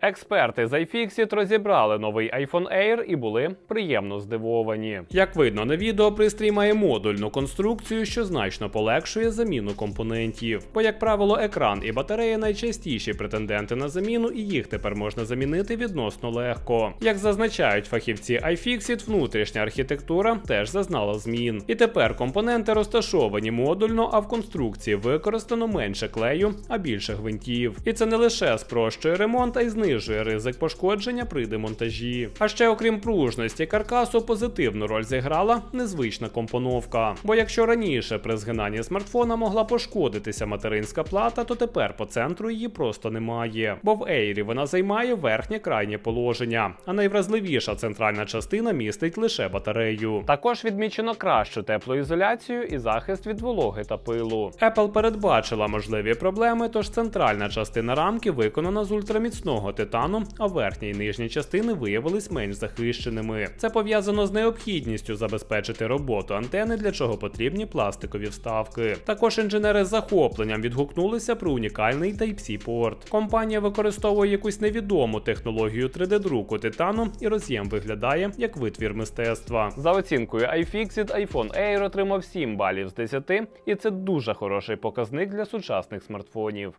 Експерти з iFixit розібрали новий iPhone Air і були приємно здивовані. Як видно на відео, пристрій має модульну конструкцію, що значно полегшує заміну компонентів. Бо, як правило, екран і батарея найчастіші претенденти на заміну, і їх тепер можна замінити відносно легко. Як зазначають фахівці iFixit, внутрішня архітектура теж зазнала змін. І тепер компоненти розташовані модульно, а в конструкції використано менше клею, а більше гвинтів. І це не лише спрощує ремонт, а й знижує ризик пошкодження при демонтажі. А ще, окрім пружності каркасу, позитивну роль зіграла незвична компоновка. Бо якщо раніше при згинанні смартфона могла пошкодитися материнська плата, то тепер по центру її просто немає. Бо в Ейрі вона займає верхнє крайнє положення, а найвразливіша центральна частина містить лише батарею. Також відмічено кращу теплоізоляцію і захист від вологи та пилу. Apple передбачила можливі проблеми, тож центральна частина рамки виконана з ультраміцного титану, а верхня і нижня частини виявились менш захищеними. Це пов'язано з необхідністю забезпечити роботу антени, для чого потрібні пластикові вставки. Також інженери з захопленням відгукнулися про унікальний Type-C порт. Компанія використовує якусь невідому технологію 3D-друку титану, і роз'єм виглядає як витвір мистецтва. За оцінкою iFixit, iPhone Air отримав 7 балів з 10, і це дуже хороший показник для сучасних смартфонів.